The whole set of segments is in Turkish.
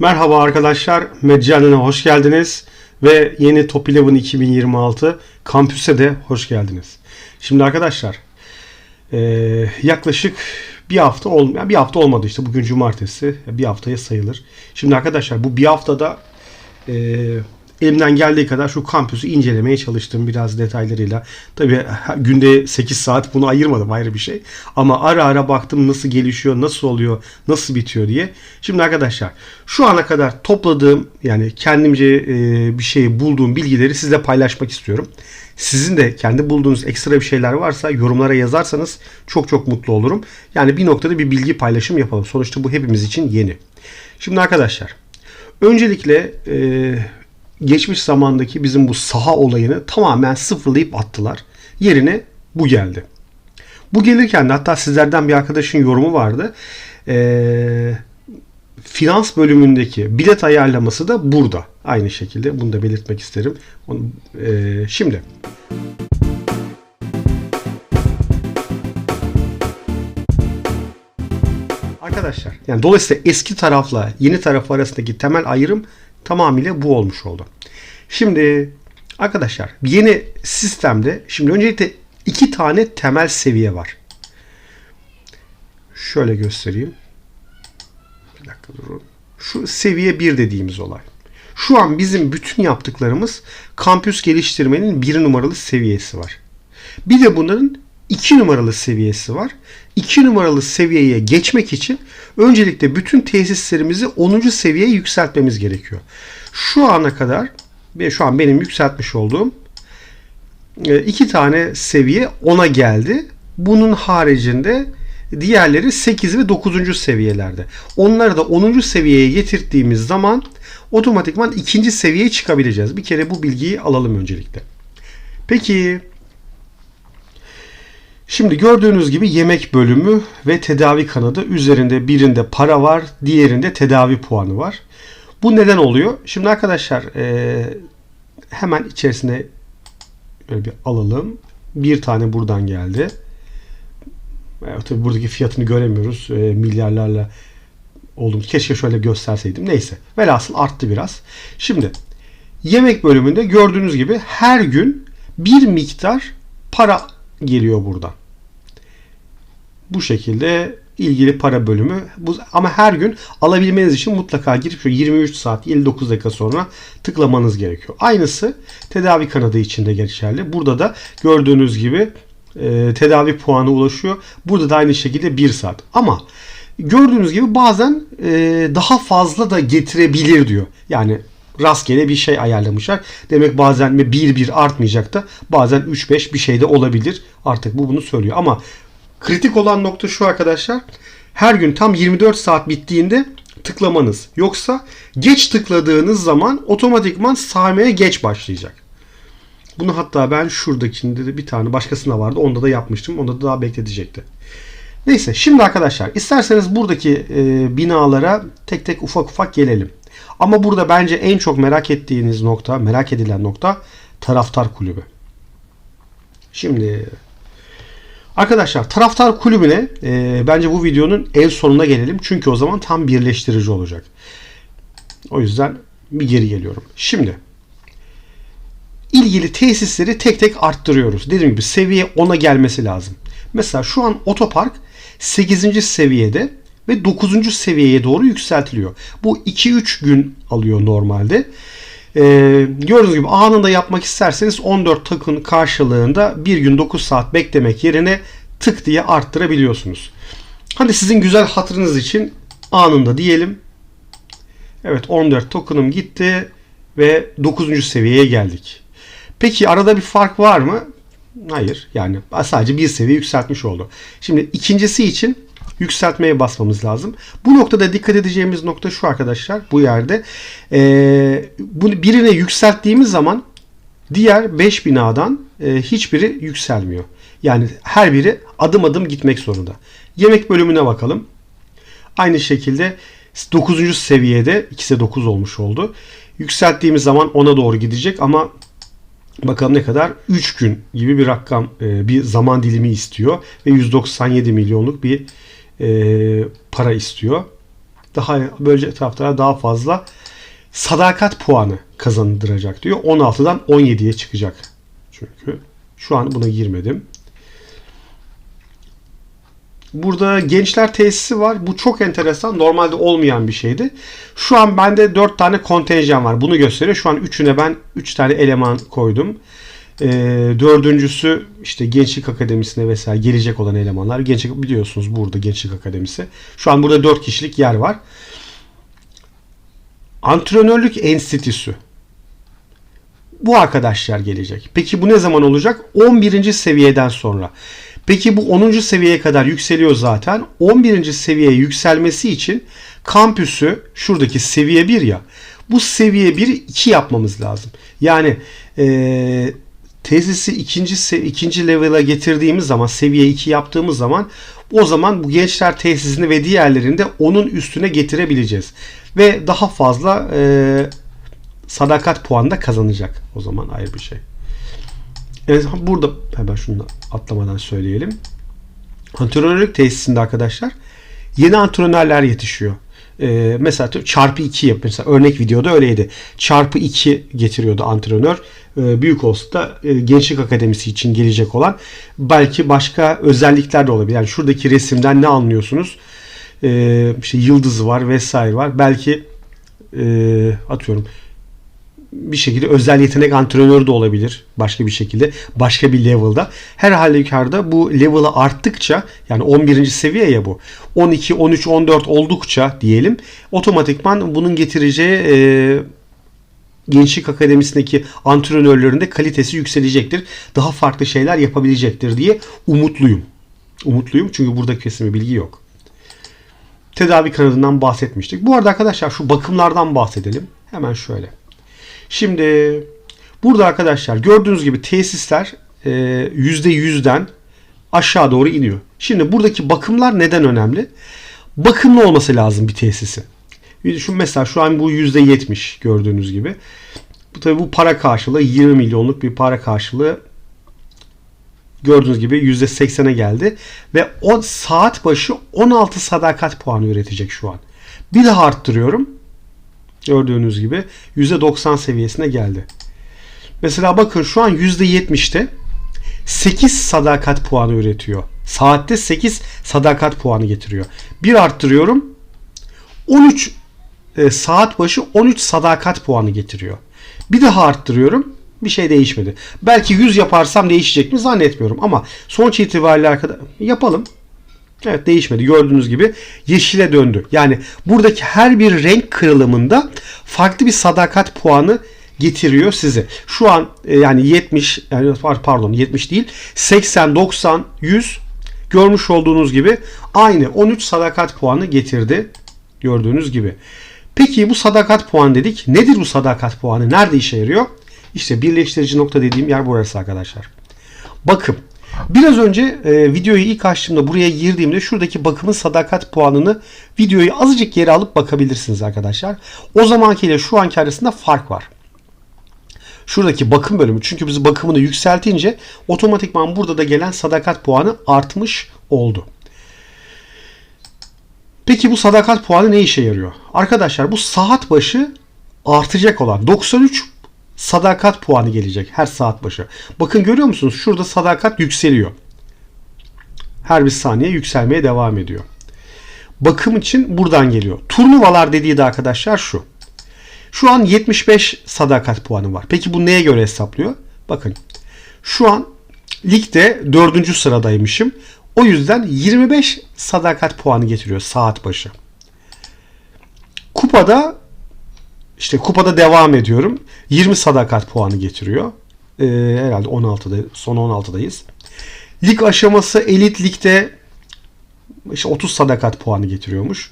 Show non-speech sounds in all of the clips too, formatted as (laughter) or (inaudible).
Merhaba arkadaşlar, Meccanine hoş geldiniz ve yeni Top 11 2026 kampüse de hoş geldiniz. Şimdi arkadaşlar, eee, yaklaşık bir hafta olmayan bir hafta olmadı işte bugün cumartesi bir haftaya sayılır. Şimdi arkadaşlar bu bir haftada eee, elimden geldiği kadar şu kampüsü incelemeye çalıştım biraz detaylarıyla. Tabii günde 8 saat bunu ayırmadım ayrı bir şey. Ama ara ara baktım nasıl gelişiyor, nasıl oluyor, nasıl bitiyor diye. Şimdi arkadaşlar şu ana kadar topladığım yani kendimce e, bir şey bulduğum bilgileri sizle paylaşmak istiyorum. Sizin de kendi bulduğunuz ekstra bir şeyler varsa yorumlara yazarsanız çok çok mutlu olurum. Yani bir noktada bir bilgi paylaşım yapalım. Sonuçta bu hepimiz için yeni. Şimdi arkadaşlar öncelikle e, geçmiş zamandaki bizim bu saha olayını tamamen sıfırlayıp attılar. Yerine bu geldi. Bu gelirken de hatta sizlerden bir arkadaşın yorumu vardı. Ee, finans bölümündeki bilet ayarlaması da burada. Aynı şekilde bunu da belirtmek isterim. Onu, ee, şimdi Arkadaşlar yani dolayısıyla eski tarafla yeni taraf arasındaki temel ayrım tamamıyla bu olmuş oldu. Şimdi arkadaşlar yeni sistemde şimdi öncelikle iki tane temel seviye var. Şöyle göstereyim. Bir dakika durun. Şu seviye 1 dediğimiz olay. Şu an bizim bütün yaptıklarımız kampüs geliştirmenin bir numaralı seviyesi var. Bir de bunların 2 numaralı seviyesi var. 2 numaralı seviyeye geçmek için öncelikle bütün tesislerimizi 10. seviyeye yükseltmemiz gerekiyor. Şu ana kadar ve şu an benim yükseltmiş olduğum e, iki tane seviye 10'a geldi. Bunun haricinde diğerleri 8 ve 9. seviyelerde. Onları da 10. seviyeye getirdiğimiz zaman otomatikman ikinci seviyeye çıkabileceğiz. Bir kere bu bilgiyi alalım öncelikle. Peki Şimdi gördüğünüz gibi yemek bölümü ve tedavi kanadı üzerinde birinde para var, diğerinde tedavi puanı var. Bu neden oluyor? Şimdi arkadaşlar e, hemen içerisine böyle bir alalım. Bir tane buradan geldi. Evet, tabii buradaki fiyatını göremiyoruz. E, milyarlarla olduğumuz. Keşke şöyle gösterseydim. Neyse. Velhasıl arttı biraz. Şimdi yemek bölümünde gördüğünüz gibi her gün bir miktar para geliyor buradan. Bu şekilde ilgili para bölümü. Bu, ama her gün alabilmeniz için mutlaka girip şu 23 saat 59 dakika sonra tıklamanız gerekiyor. Aynısı tedavi kanadı için de geçerli. Burada da gördüğünüz gibi e, tedavi puanı ulaşıyor. Burada da aynı şekilde 1 saat. Ama gördüğünüz gibi bazen e, daha fazla da getirebilir diyor. Yani rastgele bir şey ayarlamışlar. Demek bazen mi 1-1 artmayacak da bazen 3-5 bir şey de olabilir. Artık bu bunu söylüyor. Ama kritik olan nokta şu arkadaşlar. Her gün tam 24 saat bittiğinde tıklamanız. Yoksa geç tıkladığınız zaman otomatikman saymaya geç başlayacak. Bunu hatta ben şuradakinde de bir tane başkasına vardı. Onda da yapmıştım. Onda da daha bekletecekti. Neyse şimdi arkadaşlar isterseniz buradaki e, binalara tek tek ufak ufak gelelim. Ama burada bence en çok merak ettiğiniz nokta, merak edilen nokta taraftar kulübü. Şimdi arkadaşlar taraftar kulübüne e, bence bu videonun en sonuna gelelim. Çünkü o zaman tam birleştirici olacak. O yüzden bir geri geliyorum. Şimdi ilgili tesisleri tek tek arttırıyoruz. Dediğim gibi seviye 10'a gelmesi lazım. Mesela şu an otopark 8. seviyede ve 9. seviyeye doğru yükseltiliyor. Bu 2-3 gün alıyor normalde. Ee, gördüğünüz gibi anında yapmak isterseniz 14 takın karşılığında bir gün 9 saat beklemek yerine tık diye arttırabiliyorsunuz. Hadi sizin güzel hatırınız için anında diyelim. Evet 14 token'ım gitti ve 9. seviyeye geldik. Peki arada bir fark var mı? Hayır. Yani sadece bir seviye yükseltmiş oldu. Şimdi ikincisi için yükseltmeye basmamız lazım. Bu noktada dikkat edeceğimiz nokta şu arkadaşlar. Bu yerde. Ee, bunu birine yükselttiğimiz zaman diğer 5 binadan e, hiçbiri yükselmiyor. Yani her biri adım adım gitmek zorunda. Yemek bölümüne bakalım. Aynı şekilde 9. seviyede ikisi 9 olmuş oldu. Yükselttiğimiz zaman 10'a doğru gidecek ama Bakalım ne kadar? 3 gün gibi bir rakam, e, bir zaman dilimi istiyor ve 197 milyonluk bir e, para istiyor. daha böylece taraftarlar daha fazla sadakat puanı kazandıracak diyor. 16'dan 17'ye çıkacak. Çünkü şu an buna girmedim. Burada gençler tesisi var. Bu çok enteresan. Normalde olmayan bir şeydi. Şu an bende 4 tane kontenjan var. Bunu gösteriyor. Şu an üçüne ben 3 tane eleman koydum. Ee, dördüncüsü işte Gençlik Akademisi'ne vesaire gelecek olan elemanlar. Gençlik biliyorsunuz burada Gençlik Akademisi. Şu an burada 4 kişilik yer var. Antrenörlük Enstitüsü. Bu arkadaşlar gelecek. Peki bu ne zaman olacak? 11. seviyeden sonra. Peki bu 10. seviyeye kadar yükseliyor zaten. 11. seviyeye yükselmesi için kampüsü şuradaki seviye 1 ya. Bu seviye 1'i 2 yapmamız lazım. Yani e, tesisi ikinci, ikinci level'a getirdiğimiz zaman seviye 2 yaptığımız zaman o zaman bu gençler tesisini ve diğerlerinde onun üstüne getirebileceğiz. Ve daha fazla e, sadakat puanı da kazanacak. O zaman ayrı bir şey. Evet, burada hemen şunu atlamadan söyleyelim. Antrenörlük tesisinde arkadaşlar yeni antrenörler yetişiyor. Ee, mesela çarpı 2 yap. Mesela örnek videoda öyleydi. Çarpı 2 getiriyordu antrenör. Ee, büyük olsa da e, Gençlik Akademisi için gelecek olan belki başka özellikler de olabilir. Yani şuradaki resimden ne anlıyorsunuz? Ee, işte yıldızı var vesaire var. Belki e, atıyorum bir şekilde özel yetenek antrenörü de olabilir. Başka bir şekilde. Başka bir level'da. Her halükarda bu level'ı arttıkça yani 11. seviye ya bu. 12, 13, 14 oldukça diyelim otomatikman bunun getireceği e, Gençlik Akademisi'ndeki antrenörlerin de kalitesi yükselecektir. Daha farklı şeyler yapabilecektir diye umutluyum. Umutluyum çünkü burada kesin bir bilgi yok. Tedavi kanadından bahsetmiştik. Bu arada arkadaşlar şu bakımlardan bahsedelim. Hemen şöyle. Şimdi burada arkadaşlar gördüğünüz gibi tesisler %100'den aşağı doğru iniyor. Şimdi buradaki bakımlar neden önemli? Bakımlı olması lazım bir tesisin. Şu mesela şu an bu %70 gördüğünüz gibi. Bu tabi bu para karşılığı 20 milyonluk bir para karşılığı gördüğünüz gibi %80'e geldi ve o saat başı 16 sadakat puanı üretecek şu an. Bir daha arttırıyorum. Gördüğünüz gibi %90 seviyesine geldi. Mesela bakın şu an %70'te 8 sadakat puanı üretiyor. Saatte 8 sadakat puanı getiriyor. Bir arttırıyorum. 13 e, saat başı 13 sadakat puanı getiriyor. Bir daha arttırıyorum. Bir şey değişmedi. Belki 100 yaparsam değişecek mi zannetmiyorum ama sonuç itibariyle arkadaşlar yapalım. Evet değişmedi. Gördüğünüz gibi yeşile döndü. Yani buradaki her bir renk kırılımında farklı bir sadakat puanı getiriyor size. Şu an e, yani 70 yani pardon 70 değil 80 90 100 görmüş olduğunuz gibi aynı 13 sadakat puanı getirdi. Gördüğünüz gibi. Peki bu sadakat puanı dedik. Nedir bu sadakat puanı? Nerede işe yarıyor? İşte birleştirici nokta dediğim yer burası arkadaşlar. Bakım. Biraz önce e, videoyu ilk açtığımda buraya girdiğimde şuradaki bakımın sadakat puanını videoyu azıcık geri alıp bakabilirsiniz arkadaşlar. O zamankiyle şu anki arasında fark var. Şuradaki bakım bölümü çünkü biz bakımını yükseltince otomatikman burada da gelen sadakat puanı artmış oldu. Peki bu sadakat puanı ne işe yarıyor? Arkadaşlar bu saat başı artacak olan 93 sadakat puanı gelecek her saat başı. Bakın görüyor musunuz? Şurada sadakat yükseliyor. Her bir saniye yükselmeye devam ediyor. Bakım için buradan geliyor. Turnuvalar dediği de arkadaşlar şu. Şu an 75 sadakat puanı var. Peki bu neye göre hesaplıyor? Bakın şu an ligde 4. sıradaymışım. O yüzden 25 sadakat puanı getiriyor saat başı. Kupada işte kupada devam ediyorum. 20 sadakat puanı getiriyor. Ee, herhalde 16'da son 16'dayız. Lig aşaması elit ligde işte 30 sadakat puanı getiriyormuş.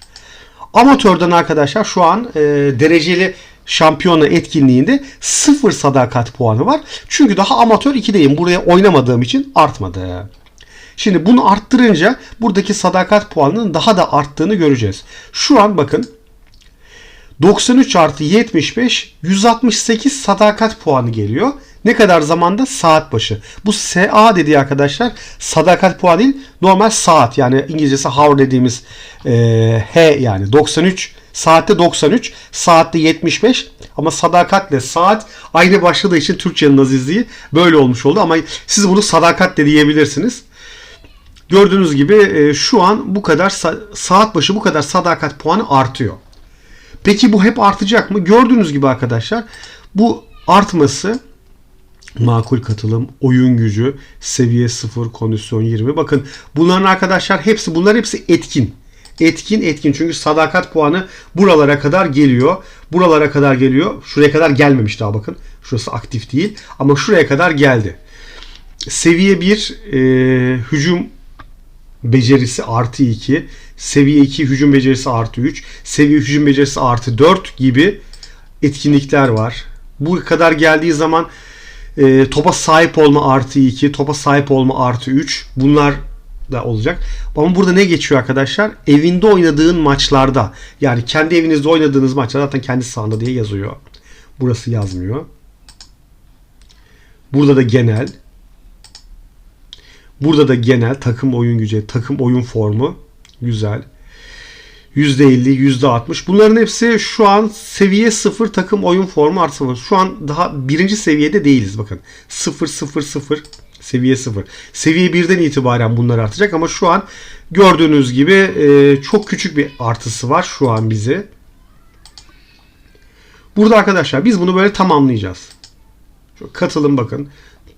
Amatörden arkadaşlar şu an e, dereceli şampiyona etkinliğinde 0 sadakat puanı var. Çünkü daha amatör 2'deyim. Buraya oynamadığım için artmadı. Şimdi bunu arttırınca buradaki sadakat puanının daha da arttığını göreceğiz. Şu an bakın 93 artı 75 168 sadakat puanı geliyor. Ne kadar zamanda? Saat başı. Bu SA dediği arkadaşlar sadakat puanı değil normal saat yani İngilizcesi hour dediğimiz e, H yani 93 Saatte 93, saatte 75 ama sadakatle saat aynı başladığı için Türkçenin azizliği böyle olmuş oldu ama siz bunu sadakat de diyebilirsiniz. Gördüğünüz gibi e, şu an bu kadar sa- saat başı bu kadar sadakat puanı artıyor. Peki bu hep artacak mı? Gördüğünüz gibi arkadaşlar bu artması makul katılım, oyun gücü, seviye 0, kondisyon 20. Bakın bunların arkadaşlar hepsi bunlar hepsi etkin. Etkin etkin çünkü sadakat puanı buralara kadar geliyor. Buralara kadar geliyor. Şuraya kadar gelmemiş daha bakın. Şurası aktif değil ama şuraya kadar geldi. Seviye 1 e, hücum becerisi artı 2, seviye 2 hücum becerisi artı 3, seviye hücum becerisi artı 4 gibi etkinlikler var. Bu kadar geldiği zaman e, topa sahip olma artı 2, topa sahip olma artı 3 bunlar da olacak. Ama burada ne geçiyor arkadaşlar? Evinde oynadığın maçlarda yani kendi evinizde oynadığınız maçlar zaten kendi sahanda diye yazıyor. Burası yazmıyor. Burada da genel. Burada da genel takım oyun gücü, takım oyun formu. Güzel. %50, %60. Bunların hepsi şu an seviye 0 takım oyun formu artı 0. Şu an daha birinci seviyede değiliz bakın. 0, 0, 0 seviye 0. Seviye 1'den itibaren bunlar artacak ama şu an gördüğünüz gibi e, çok küçük bir artısı var şu an bizi. Burada arkadaşlar biz bunu böyle tamamlayacağız. Şu katılım bakın.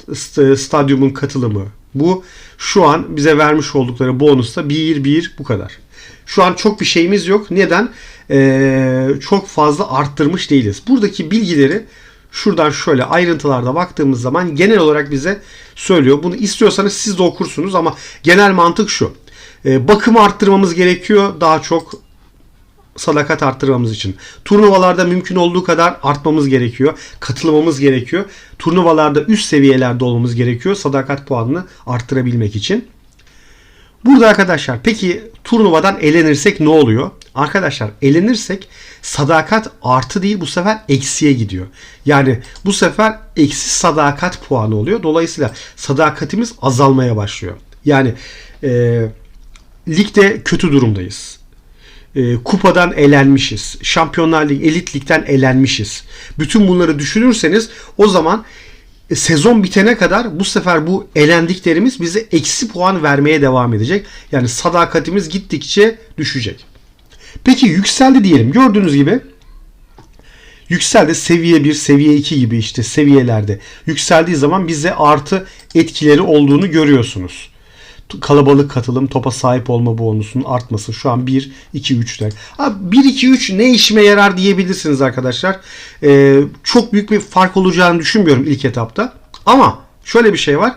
St- Stadyumun katılımı. Bu şu an bize vermiş oldukları bonusta 1 1 bu kadar. Şu an çok bir şeyimiz yok. Neden? Ee, çok fazla arttırmış değiliz. Buradaki bilgileri şuradan şöyle ayrıntılarda baktığımız zaman genel olarak bize söylüyor. Bunu istiyorsanız siz de okursunuz ama genel mantık şu. Ee, bakımı arttırmamız gerekiyor. Daha çok sadakat arttırmamız için. Turnuvalarda mümkün olduğu kadar artmamız gerekiyor. Katılmamız gerekiyor. Turnuvalarda üst seviyelerde olmamız gerekiyor. Sadakat puanını arttırabilmek için. Burada arkadaşlar peki turnuvadan elenirsek ne oluyor? Arkadaşlar elenirsek sadakat artı değil bu sefer eksiye gidiyor. Yani bu sefer eksi sadakat puanı oluyor. Dolayısıyla sadakatimiz azalmaya başlıyor. Yani e, ligde kötü durumdayız. E, kupadan elenmişiz. Şampiyonlar Ligi, Elit Lig'den elenmişiz. Bütün bunları düşünürseniz o zaman e, sezon bitene kadar bu sefer bu elendiklerimiz bize eksi puan vermeye devam edecek. Yani sadakatimiz gittikçe düşecek. Peki yükseldi diyelim. Gördüğünüz gibi yükseldi seviye 1, seviye 2 gibi işte seviyelerde yükseldiği zaman bize artı etkileri olduğunu görüyorsunuz. Kalabalık katılım, topa sahip olma bonusunun artması şu an 1, 2, 3'ler. 1, 2, 3 ne işime yarar diyebilirsiniz arkadaşlar. Ee, çok büyük bir fark olacağını düşünmüyorum ilk etapta. Ama şöyle bir şey var.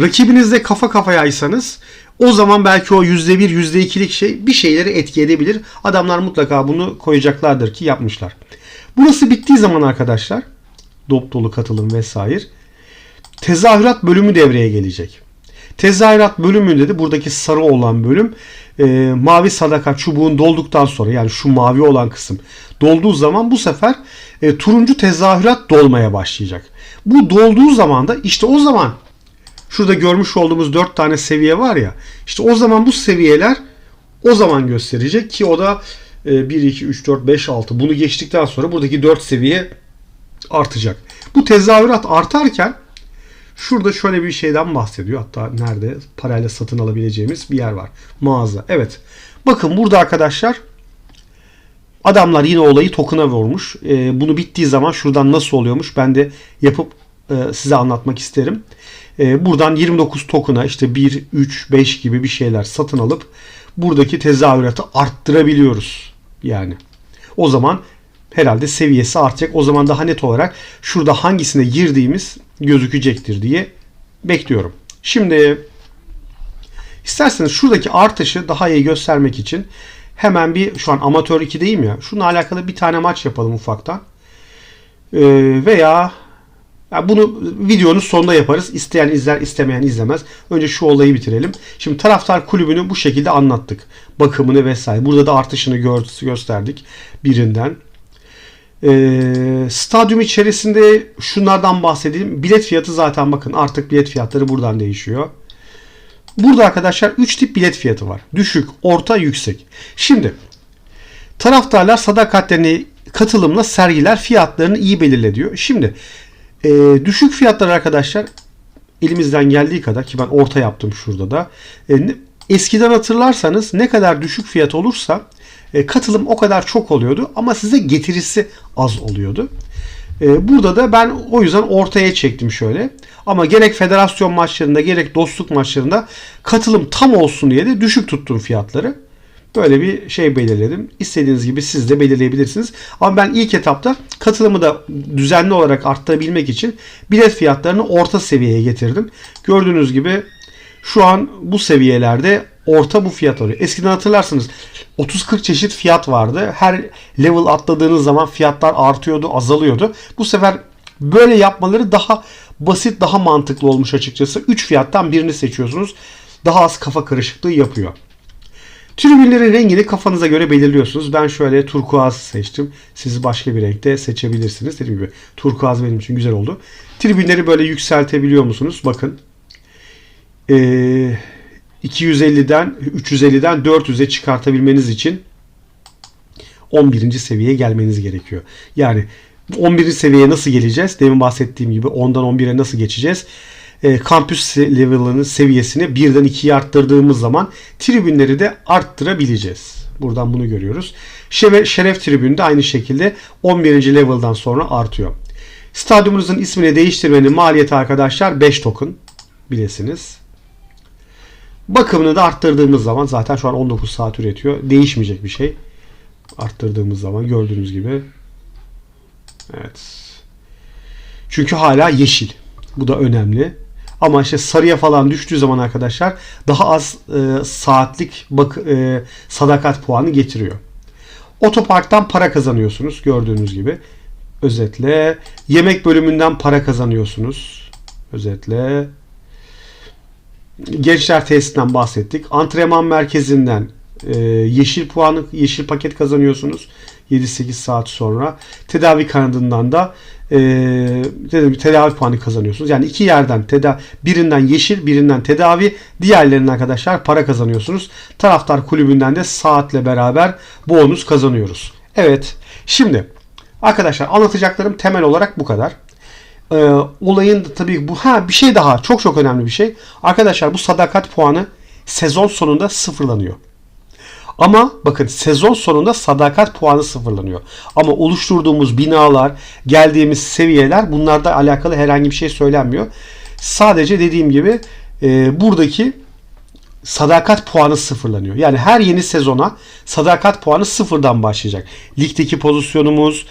Rakibinizle kafa kafayaysanız o zaman belki o %1, %2'lik şey bir şeyleri etki edebilir. Adamlar mutlaka bunu koyacaklardır ki yapmışlar. Burası bittiği zaman arkadaşlar dop dolu katılım vesaire tezahürat bölümü devreye gelecek. Tezahürat bölümünde de buradaki sarı olan bölüm e, mavi sadaka çubuğun dolduktan sonra yani şu mavi olan kısım dolduğu zaman bu sefer e, turuncu tezahürat dolmaya başlayacak. Bu dolduğu zaman da işte o zaman şurada görmüş olduğumuz 4 tane seviye var ya işte o zaman bu seviyeler o zaman gösterecek ki o da e, 1, 2, 3, 4, 5, 6 bunu geçtikten sonra buradaki 4 seviye artacak. Bu tezahürat artarken Şurada şöyle bir şeyden bahsediyor. Hatta nerede parayla satın alabileceğimiz bir yer var. Mağaza. Evet. Bakın burada arkadaşlar adamlar yine olayı token'a vurmuş. Ee, bunu bittiği zaman şuradan nasıl oluyormuş ben de yapıp e, size anlatmak isterim. E, buradan 29 token'a işte 1, 3, 5 gibi bir şeyler satın alıp buradaki tezahüratı arttırabiliyoruz. Yani o zaman herhalde seviyesi artacak. O zaman daha net olarak şurada hangisine girdiğimiz gözükecektir diye bekliyorum. Şimdi isterseniz şuradaki artışı daha iyi göstermek için hemen bir şu an amatör 2'deyim ya. Şununla alakalı bir tane maç yapalım ufaktan. Ee, veya ya bunu videonun sonunda yaparız. İsteyen izler, istemeyen izlemez. Önce şu olayı bitirelim. Şimdi taraftar kulübünü bu şekilde anlattık. Bakımını vesaire. Burada da artışını gösterdik birinden. E, stadyum içerisinde şunlardan bahsedeyim. Bilet fiyatı zaten bakın artık bilet fiyatları buradan değişiyor. Burada arkadaşlar 3 tip bilet fiyatı var. Düşük, orta, yüksek. Şimdi Taraftarlar sadakatlerini katılımla sergiler fiyatlarını iyi belirle diyor. Şimdi e, düşük fiyatlar arkadaşlar elimizden geldiği kadar ki ben orta yaptım şurada da. E, eskiden hatırlarsanız ne kadar düşük fiyat olursa e, katılım o kadar çok oluyordu ama size getirisi az oluyordu. E, burada da ben o yüzden ortaya çektim şöyle. Ama gerek federasyon maçlarında gerek dostluk maçlarında katılım tam olsun diye de düşük tuttum fiyatları. Böyle bir şey belirledim. İstediğiniz gibi siz de belirleyebilirsiniz. Ama ben ilk etapta katılımı da düzenli olarak arttırabilmek için bilet fiyatlarını orta seviyeye getirdim. Gördüğünüz gibi şu an bu seviyelerde orta bu fiyat oluyor. Eskiden hatırlarsınız 30-40 çeşit fiyat vardı. Her level atladığınız zaman fiyatlar artıyordu, azalıyordu. Bu sefer böyle yapmaları daha basit, daha mantıklı olmuş açıkçası. 3 fiyattan birini seçiyorsunuz. Daha az kafa karışıklığı yapıyor. Tribünlerin rengini kafanıza göre belirliyorsunuz. Ben şöyle turkuaz seçtim. Siz başka bir renkte seçebilirsiniz. Dediğim gibi turkuaz benim için güzel oldu. Tribünleri böyle yükseltebiliyor musunuz? Bakın. Ee, 250'den 350'den 400'e çıkartabilmeniz için 11. seviyeye gelmeniz gerekiyor. Yani 11. seviyeye nasıl geleceğiz? Demin bahsettiğim gibi 10'dan 11'e nasıl geçeceğiz? E, kampüs level'ının seviyesini birden 2'ye arttırdığımız zaman tribünleri de arttırabileceğiz. Buradan bunu görüyoruz. Şeref, şeref tribünü de aynı şekilde 11. level'dan sonra artıyor. Stadyumunuzun ismini değiştirmenin maliyeti arkadaşlar 5 token bilesiniz. Bakımını da arttırdığımız zaman zaten şu an 19 saat üretiyor. Değişmeyecek bir şey. Arttırdığımız zaman gördüğünüz gibi. Evet. Çünkü hala yeşil. Bu da önemli. Ama işte sarıya falan düştüğü zaman arkadaşlar daha az e, saatlik bak e, sadakat puanı getiriyor. Otoparktan para kazanıyorsunuz gördüğünüz gibi. Özetle yemek bölümünden para kazanıyorsunuz. Özetle Gençler tesisinden bahsettik. Antrenman merkezinden e, yeşil puanı, yeşil paket kazanıyorsunuz. 7-8 saat sonra. Tedavi kanadından da e, dedim, tedavi puanı kazanıyorsunuz. Yani iki yerden teda birinden yeşil, birinden tedavi, diğerlerinden arkadaşlar para kazanıyorsunuz. Taraftar kulübünden de saatle beraber bonus kazanıyoruz. Evet. Şimdi arkadaşlar anlatacaklarım temel olarak bu kadar e, olayın da tabii bu ha bir şey daha çok çok önemli bir şey. Arkadaşlar bu sadakat puanı sezon sonunda sıfırlanıyor. Ama bakın sezon sonunda sadakat puanı sıfırlanıyor. Ama oluşturduğumuz binalar, geldiğimiz seviyeler bunlarda alakalı herhangi bir şey söylenmiyor. Sadece dediğim gibi e, buradaki sadakat puanı sıfırlanıyor. Yani her yeni sezona sadakat puanı sıfırdan başlayacak. Ligdeki pozisyonumuz,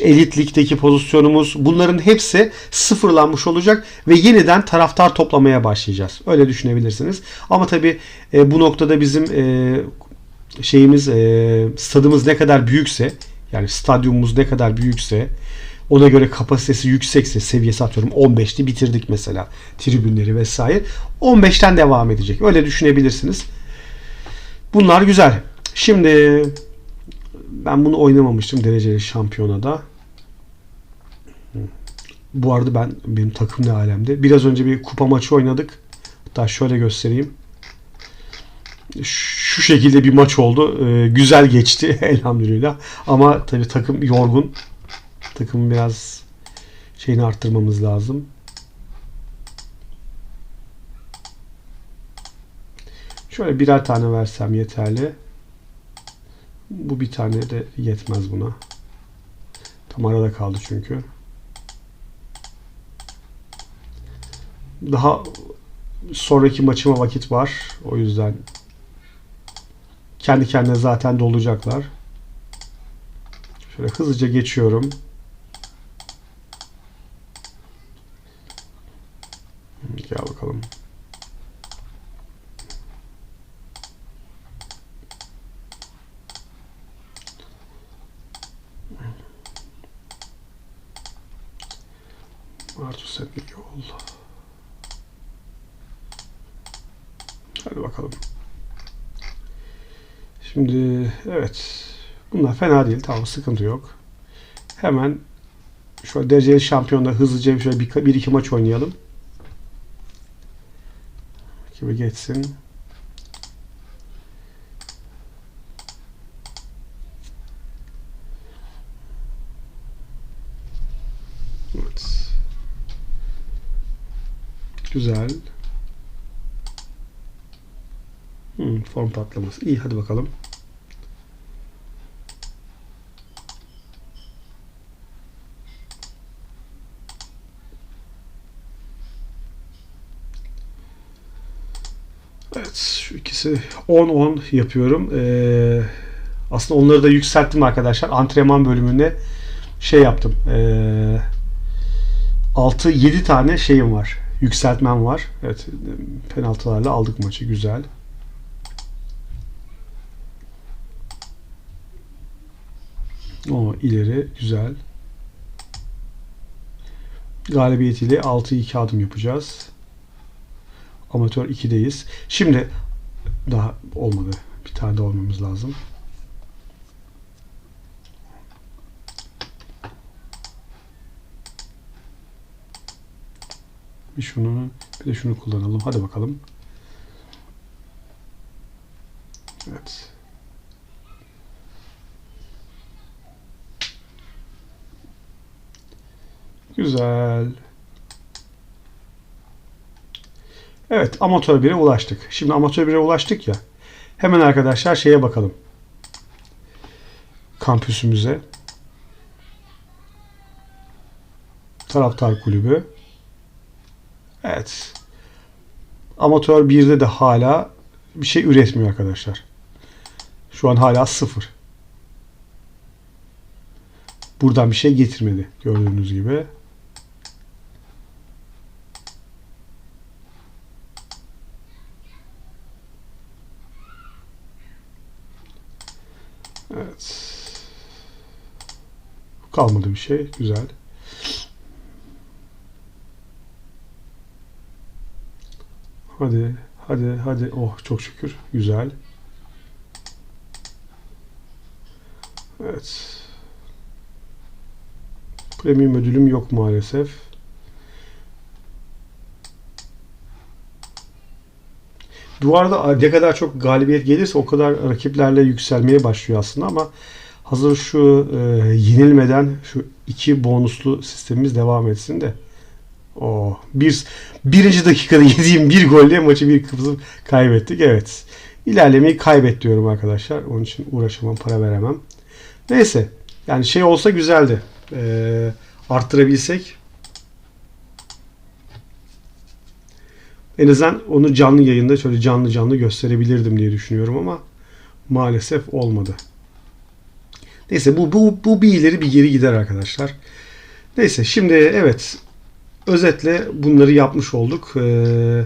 elit ligdeki pozisyonumuz bunların hepsi sıfırlanmış olacak ve yeniden taraftar toplamaya başlayacağız. Öyle düşünebilirsiniz. Ama tabi e, bu noktada bizim e, şeyimiz e, stadımız ne kadar büyükse yani stadyumumuz ne kadar büyükse ona göre kapasitesi yüksekse seviyesi atıyorum 15'ti bitirdik mesela tribünleri vesaire. 15'ten devam edecek. Öyle düşünebilirsiniz. Bunlar güzel. Şimdi ben bunu oynamamıştım dereceli şampiyonada. Bu arada ben benim takım ne alemde. Biraz önce bir kupa maçı oynadık. Hatta şöyle göstereyim. Şu şekilde bir maç oldu. Ee, güzel geçti (laughs) elhamdülillah. Ama tabii takım yorgun. Takımın biraz şeyini arttırmamız lazım. Şöyle birer tane versem yeterli. Bu bir tane de yetmez buna. Tam arada kaldı çünkü. Daha sonraki maçıma vakit var. O yüzden kendi kendine zaten dolacaklar. Şöyle hızlıca geçiyorum. Gel bakalım. Artu Setlik yol. Hadi bakalım. Şimdi evet. Bunlar fena değil. Tamam sıkıntı yok. Hemen şöyle dereceli şampiyonda hızlıca şöyle bir, bir iki maç oynayalım. Gibi geçsin. Güzel. Hmm, form patlaması. İyi hadi bakalım. Evet şu ikisi 10-10 yapıyorum. Ee, aslında onları da yükselttim arkadaşlar. Antrenman bölümünde şey yaptım. Ee, 6-7 tane şeyim var. Yükseltmem var. Evet penaltılarla aldık maçı. Güzel. O ileri güzel. Galibiyetiyle 6-2 adım yapacağız. Amatör 2'deyiz. Şimdi daha olmadı. Bir tane de olmamız lazım. Bir şunu bir de şunu kullanalım. Hadi bakalım. Evet. Güzel. Evet amatör 1'e ulaştık. Şimdi amatör 1'e ulaştık ya. Hemen arkadaşlar şeye bakalım. Kampüsümüze. Taraftar kulübü. Evet. Amatör 1'de de hala bir şey üretmiyor arkadaşlar. Şu an hala sıfır. Buradan bir şey getirmedi. Gördüğünüz gibi. Evet. Kalmadı bir şey. Güzel. Hadi, hadi, hadi. Oh çok şükür. Güzel. Evet. Premium ödülüm yok maalesef. Duvarda ne kadar çok galibiyet gelirse o kadar rakiplerle yükselmeye başlıyor aslında ama hazır şu e, yenilmeden şu iki bonuslu sistemimiz devam etsin de. O bir birinci dakikada (laughs) yediğim bir golle maçı bir kısım kaybettik. Evet. İlerlemeyi kaybet diyorum arkadaşlar. Onun için uğraşamam, para veremem. Neyse. Yani şey olsa güzeldi. Ee, arttırabilsek. En azından onu canlı yayında şöyle canlı canlı gösterebilirdim diye düşünüyorum ama maalesef olmadı. Neyse bu, bu, bu bir ileri bir geri gider arkadaşlar. Neyse şimdi evet özetle bunları yapmış olduk. Ee,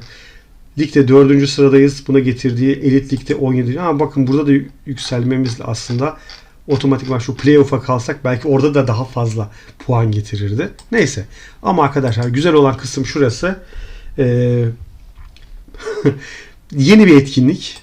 ligde dördüncü sıradayız. Buna getirdiği elit ligde 17. Ama bakın burada da yükselmemiz aslında otomatikman şu playoff'a kalsak belki orada da daha fazla puan getirirdi. Neyse. Ama arkadaşlar güzel olan kısım şurası. Ee, (laughs) yeni bir etkinlik.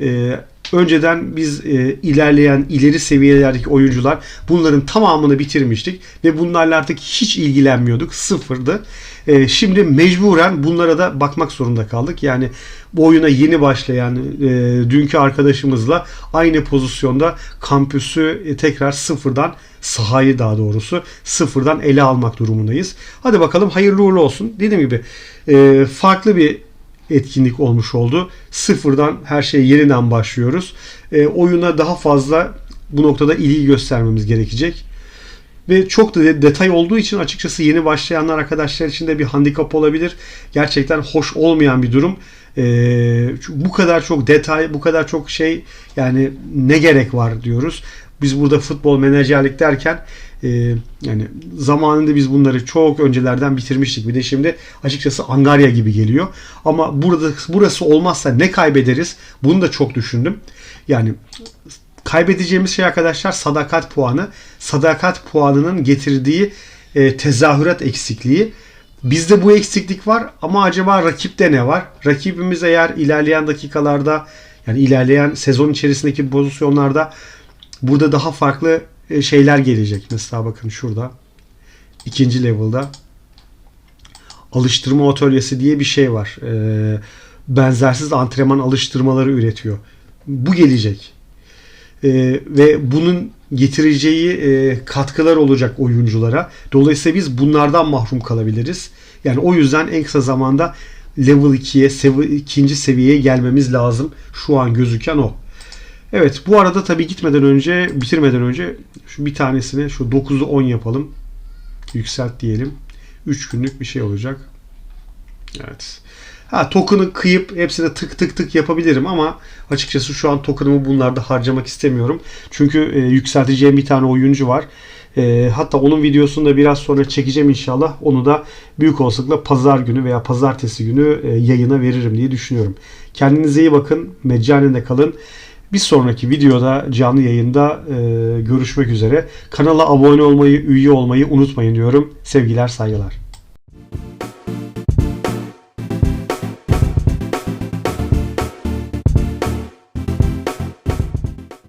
Ee, önceden biz e, ilerleyen ileri seviyelerdeki oyuncular bunların tamamını bitirmiştik ve bunlarla artık hiç ilgilenmiyorduk. Sıfırdı. E, şimdi mecburen bunlara da bakmak zorunda kaldık. Yani bu oyuna yeni başlayan e, dünkü arkadaşımızla aynı pozisyonda kampüsü e, tekrar sıfırdan sahayı daha doğrusu sıfırdan ele almak durumundayız. Hadi bakalım hayırlı uğurlu olsun. Dediğim gibi e, farklı bir etkinlik olmuş oldu. Sıfırdan her şey yeniden başlıyoruz. E, oyuna daha fazla bu noktada ilgi göstermemiz gerekecek. Ve çok da detay olduğu için açıkçası yeni başlayanlar arkadaşlar için de bir handikap olabilir. Gerçekten hoş olmayan bir durum. Ee, bu kadar çok detay, bu kadar çok şey yani ne gerek var diyoruz. Biz burada futbol menajerlik derken e, yani zamanında biz bunları çok öncelerden bitirmiştik. Bir de şimdi açıkçası Angarya gibi geliyor. Ama burada burası olmazsa ne kaybederiz? Bunu da çok düşündüm. Yani kaybedeceğimiz şey arkadaşlar sadakat puanı. Sadakat puanının getirdiği e, tezahürat eksikliği. Bizde bu eksiklik var ama acaba rakipte ne var? Rakibimiz eğer ilerleyen dakikalarda yani ilerleyen sezon içerisindeki pozisyonlarda burada daha farklı şeyler gelecek. Mesela bakın şurada ikinci level'da alıştırma atölyesi diye bir şey var. E, benzersiz antrenman alıştırmaları üretiyor. Bu gelecek. E, ve bunun getireceği e, katkılar olacak oyunculara. Dolayısıyla biz bunlardan mahrum kalabiliriz. Yani o yüzden en kısa zamanda level 2'ye, sevi- ikinci seviyeye gelmemiz lazım. Şu an gözüken o. Evet bu arada tabii gitmeden önce, bitirmeden önce şu bir tanesini şu 9'u 10 yapalım. Yükselt diyelim. 3 günlük bir şey olacak. Evet. Ha token'ı kıyıp hepsine tık tık tık yapabilirim ama açıkçası şu an token'ımı bunlarda harcamak istemiyorum. Çünkü e, yükselteceğim bir tane oyuncu var. E, hatta onun videosunu da biraz sonra çekeceğim inşallah. Onu da büyük olasılıkla pazar günü veya pazartesi günü e, yayına veririm diye düşünüyorum. Kendinize iyi bakın. Meccanen de kalın. Bir sonraki videoda canlı yayında e, görüşmek üzere. Kanala abone olmayı, üye olmayı unutmayın diyorum. Sevgiler, saygılar.